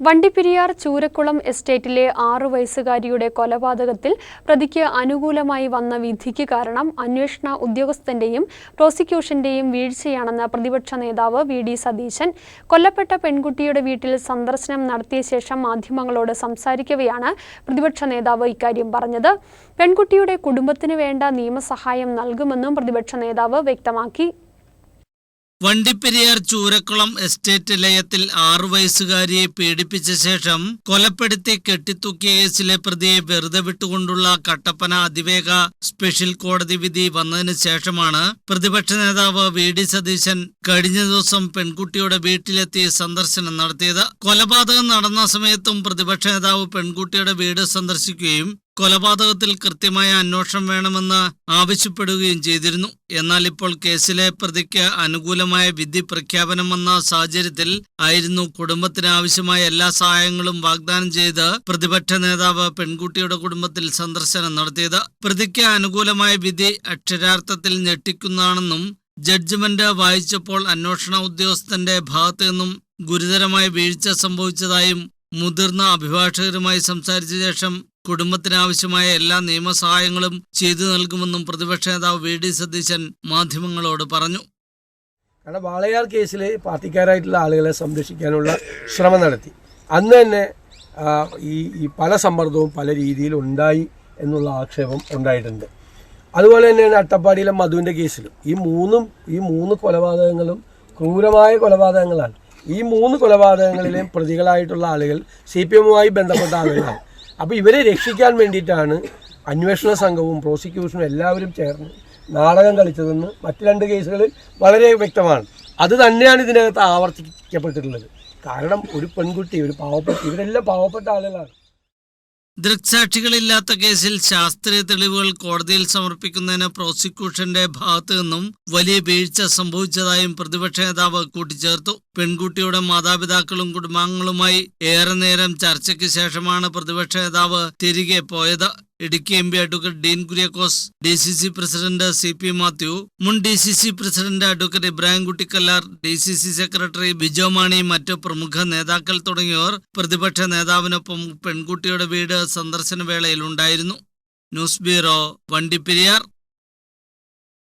വണ്ടിപ്പെരിയാർ ചൂരക്കുളം എസ്റ്റേറ്റിലെ ആറു വയസ്സുകാരിയുടെ കൊലപാതകത്തിൽ പ്രതിക്ക് അനുകൂലമായി വന്ന വിധിക്ക് കാരണം അന്വേഷണ ഉദ്യോഗസ്ഥന്റെയും പ്രോസിക്യൂഷന്റെയും വീഴ്ചയാണെന്ന് പ്രതിപക്ഷ നേതാവ് വി ഡി സതീശൻ. കൊല്ലപ്പെട്ട പെൺകുട്ടിയുടെ വീട്ടിൽ സന്ദർശനം നടത്തിയ ശേഷം മാധ്യമങ്ങളോട് സംസാരിക്കവെയാണ് പ്രതിപക്ഷ നേതാവ് ഇക്കാര്യം പറഞ്ഞത്. പെൺകുട്ടിയുടെ കുടുംബത്തിന് വേണ്ട നിയമസഹായം നൽകുമെന്നും പ്രതിപക്ഷ നേതാവ് വ്യക്തമാക്കി. വണ്ടിപ്പെരിയാർ ചൂരക്കുളം എസ്റ്റേറ്റ് ലയത്തിൽ ആറു വയസ്സുകാരിയെ പീഡിപ്പിച്ച ശേഷം കൊലപ്പെടുത്തി കെട്ടിത്തൂക്കിയ കേസിലെ പ്രതിയെ വെറുതെ വിട്ടുകൊണ്ടുള്ള കട്ടപ്പന അതിവേഗ സ്പെഷ്യൽ കോടതി വിധി വന്നതിന് ശേഷമാണ് പ്രതിപക്ഷ നേതാവ് വി ഡി സതീശൻ കഴിഞ്ഞ ദിവസം പെൺകുട്ടിയുടെ വീട്ടിലെത്തി സന്ദർശനം നടത്തിയത്. കൊലപാതകം നടന്ന സമയത്തും പ്രതിപക്ഷ നേതാവ് പെൺകുട്ടിയുടെ വീട് സന്ദർശിക്കുകയും കൊലപാതകത്തിൽ കൃത്യമായ അന്വേഷണം വേണമെന്ന് ആവശ്യപ്പെടുകയും ചെയ്തിരുന്നു. എന്നാൽ ഇപ്പോൾ കേസിലെ പ്രതിക്ക് അനുകൂലമായ വിധി പ്രഖ്യാപനം വന്ന സാഹചര്യത്തിൽ ആയിരുന്നു കുടുംബത്തിന് ആവശ്യമായ എല്ലാ സഹായങ്ങളും വാഗ്ദാനം ചെയ്ത് പ്രതിപക്ഷ നേതാവ് പെൺകുട്ടിയുടെ കുടുംബത്തിൽ സന്ദർശനം നടത്തിയത്. പ്രതിക്ക് അനുകൂലമായ വിധി അക്ഷരാർത്ഥത്തിൽ ഞെട്ടിക്കുന്നതാണെന്നും ജഡ്ജ്മെന്റ് വായിച്ചപ്പോൾ അന്വേഷണ ഉദ്യോഗസ്ഥന്റെ ഭാഗത്തു നിന്നും ഗുരുതരമായ വീഴ്ച സംഭവിച്ചതായും മുതിർന്ന അഭിഭാഷകരുമായി സംസാരിച്ച ശേഷം കുടുംബത്തിനാവശ്യമായ എല്ലാ നിയമസഹായങ്ങളും ചെയ്തു നൽകുമെന്നും പ്രതിപക്ഷ നേതാവ് വി ഡി സതീശൻ മാധ്യമങ്ങളോട് പറഞ്ഞു. കാരണം വാളയാർ കേസിൽ പാർട്ടിക്കാരായിട്ടുള്ള ആളുകളെ സംരക്ഷിക്കാനുള്ള ശ്രമം നടത്തി. അന്ന് തന്നെ ഈ ഈ പല സമ്മർദ്ദവും പല രീതിയിൽ ഉണ്ടായി എന്നുള്ള ആക്ഷേപം ഉണ്ടായിട്ടുണ്ട്. അതുപോലെ തന്നെയാണ് അട്ടപ്പാടിയിലെ മധുവിന്റെ കേസിലും. ഈ മൂന്നും ഈ മൂന്ന് കൊലപാതകങ്ങളും ക്രൂരമായ കൊലപാതകങ്ങളാണ്. ഈ മൂന്ന് കൊലപാതകങ്ങളിലെയും പ്രതികളായിട്ടുള്ള ആളുകൾ സി പി എമ്മുമായി ബന്ധപ്പെട്ട ആളുകളാണ്. അപ്പോൾ ഇവരെ രക്ഷിക്കാൻ വേണ്ടിയിട്ടാണ് അന്വേഷണ സംഘവും പ്രോസിക്യൂഷനും എല്ലാവരും ചേർന്ന് നാടകം കളിച്ചതെന്ന് മറ്റു രണ്ട് കേസുകളിൽ വളരെ വ്യക്തമാണ്. അത് തന്നെയാണ് ഇതിനകത്ത് ആവർത്തിക്കപ്പെട്ടിട്ടുള്ളത്. കാരണം ഒരു പെൺകുട്ടി ഒരു പാവപ്പെട്ട ഇവരെല്ലാം പാവപ്പെട്ട ആളുകളാണ്. ദൃക്സാക്ഷികളില്ലാത്ത കേസിൽ ശാസ്ത്രീയ തെളിവുകൾ കോടതിയിൽ സമർപ്പിക്കുന്നതിന് പ്രോസിക്യൂഷന്റെ ഭാഗത്തു നിന്നും വലിയ വീഴ്ച സംഭവിച്ചതായും പ്രതിപക്ഷ നേതാവ് കൂട്ടിച്ചേർത്തു. പെൺകുട്ടിയുടെ മാതാപിതാക്കളും കുടുംബാംഗങ്ങളുമായി ഏറെ നേരം ചർച്ചയ്ക്ക് ശേഷമാണ് പ്രതിപക്ഷ നേതാവ് തിരികെ പോയത്. Idukki M P advocate Dean Kuriakose D C C president C P Mathew മുൻ D C C president advocate Ibrahim Kuttikkallar D C C secretary Bijo Mani മറ്റ് പ്രമുഖ നേതാക്കൾ തുടങ്ങിയവർ പ്രതിപക്ഷ നേതാവിനൊപ്പം പെൺകുട്ടിയുടെ വീട് സന്ദർശന വേളയിൽ ഉണ്ടായിരുന്നു. News bureau Vandiperiyar.